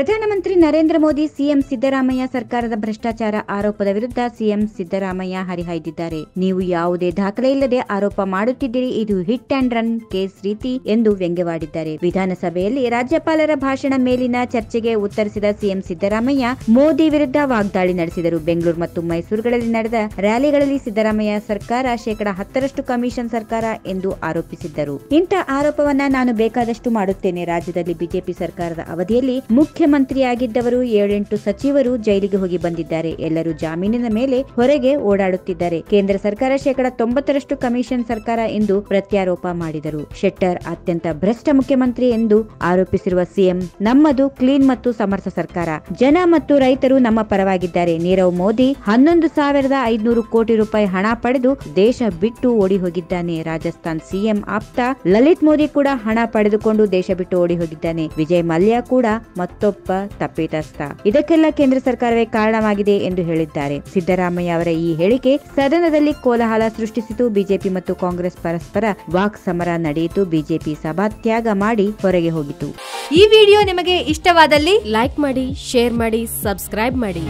ಪ್ರಧಾನಮಂತ್ರಿ ನರೇಂದ್ರ ಮೋದಿ, ಸಿಎಂ ಸಿದ್ದರಾಮಯ್ಯ ಸರ್ಕಾರದ ಭ್ರಷ್ಟಾಚಾರ ಆರೋಪದ ವಿರುದ್ಧ ಸಿಎಂ ಸಿದ್ದರಾಮಯ್ಯ ಹರಿಹಾಯ್ದಿದ್ದಾರೆ. ನೀವು ಯಾವುದೇ ದಾಖಲೆ ಇಲ್ಲದೆ ಆರೋಪ ಮಾಡುತ್ತಿದ್ದೀರಿ, ಇದು ಹಿಟ್ ಅಂಡ್ ರನ್ ಕೇಸ್ ರೀತಿ ಎಂದು ವ್ಯಂಗ್ಯವಾಡಿದ್ದಾರೆ. ವಿಧಾನಸಭೆಯಲ್ಲಿ ರಾಜ್ಯಪಾಲರ ಭಾಷಣ ಮೇಲಿನ ಚರ್ಚೆಗೆ ಉತ್ತರಿಸಿದ ಸಿಎಂ ಸಿದ್ದರಾಮಯ್ಯ, ಮೋದಿ ವಿರುದ್ಧ ವಾಗ್ದಾಳಿ ನಡೆಸಿದರು. ಬೆಂಗಳೂರು ಮತ್ತು ಮೈಸೂರುಗಳಲ್ಲಿ ನಡೆದ ರ್ಯಾಲಿಗಳಲ್ಲಿ ಸಿದ್ದರಾಮಯ್ಯ ಸರ್ಕಾರ ಶೇಕಡಾ ಹತ್ತರಷ್ಟು ಕಮಿಷನ್ ಸರ್ಕಾರ ಎಂದು ಆರೋಪಿಸಿದ್ದರು. ಇಂಥ ಆರೋಪವನ್ನ ನಾನು ಬೇಕಾದಷ್ಟು ಮಾಡುತ್ತೇನೆ. ರಾಜ್ಯದಲ್ಲಿ ಬಿಜೆಪಿ ಸರ್ಕಾರದ ಅವಧಿಯಲ್ಲಿ ಮುಖ್ಯಮಂತ್ರಿಯಾಗಿದ್ದವರು ಏಳೆಂಟು ಸಚಿವರು ಜೈಲಿಗೆ ಹೋಗಿ ಬಂದಿದ್ದಾರೆ. ಎಲ್ಲರೂ ಜಾಮೀನಿನ ಮೇಲೆ ಹೊರಗೆ ಓಡಾಡುತ್ತಿದ್ದಾರೆ. ಕೇಂದ್ರ ಸರ್ಕಾರ ಶೇಕಡ ತೊಂಬತ್ತರಷ್ಟು ಕಮಿಷನ್ ಸರ್ಕಾರ ಎಂದು ಪ್ರತ್ಯಾರೋಪ ಮಾಡಿದರು. ಶೆಟ್ಟರ್ ಅತ್ಯಂತ ಭ್ರಷ್ಟ ಮುಖ್ಯಮಂತ್ರಿ ಎಂದು ಆರೋಪಿಸಿರುವ ಸಿಎಂ, ನಮ್ಮದು ಕ್ಲೀನ್ ಮತ್ತು ಸಮರ್ಥ ಸರ್ಕಾರ. ಜನ ಮತ್ತು ರೈತರು ನಮ್ಮ ಪರವಾಗಿದ್ದಾರೆ. ನೀರವ್ ಮೋದಿ ಹನ್ನೊಂದು ಸಾವಿರದ ಐದುನೂರು ಕೋಟಿ ರೂಪಾಯಿ ಹಣ ಪಡೆದು ದೇಶ ಬಿಟ್ಟು ಓಡಿ ಹೋಗಿದ್ದಾನೆ ರಾಜಸ್ಥಾನ್ ಸಿಎಂ ಆಪ್ತ ಲಲಿತ್ ಮೋದಿ ಕೂಡ ಹಣ ಪಡೆದುಕೊಂಡು ದೇಶ ಬಿಟ್ಟು ಓಡಿ ಹೋಗಿದ್ದಾನೆ ವಿಜಯ್ ಮಲ್ಯ ಕೂಡ ಮತ್ತೊಬ್ಬ ತಪ್ಪಿತಸ್ಥ ಇದಕ್ಕೆಲ್ಲ ಕೇಂದ್ರ ಸರ್ಕಾರವೇ ಕಾರಣವಾಗಿದೆ ಎಂದು ಹೇಳಿದ್ದಾರೆ. ಸಿದ್ದರಾಮಯ್ಯ ಅವರ ಈ ಹೇಳಿಕೆ ಸದನದಲ್ಲಿ ಕೋಲಾಹಲ ಸೃಷ್ಟಿಸಿತು. ಬಿಜೆಪಿ ಮತ್ತು ಕಾಂಗ್ರೆಸ್ ಪರಸ್ಪರ ವಾಕ್ ಸಮರ ನಡೆಯಿತು. ಬಿಜೆಪಿ ಸಭಾತ್ಯಾಗ ಮಾಡಿ ಹೊರಗೆ ಹೋಗಿತು. ಈ ವಿಡಿಯೋ ನಿಮಗೆ ಇಷ್ಟವಾದಲ್ಲಿ ಲೈಕ್ ಮಾಡಿ, ಶೇರ್ ಮಾಡಿ, ಸಬ್ಸ್ಕ್ರೈಬ್ ಮಾಡಿ.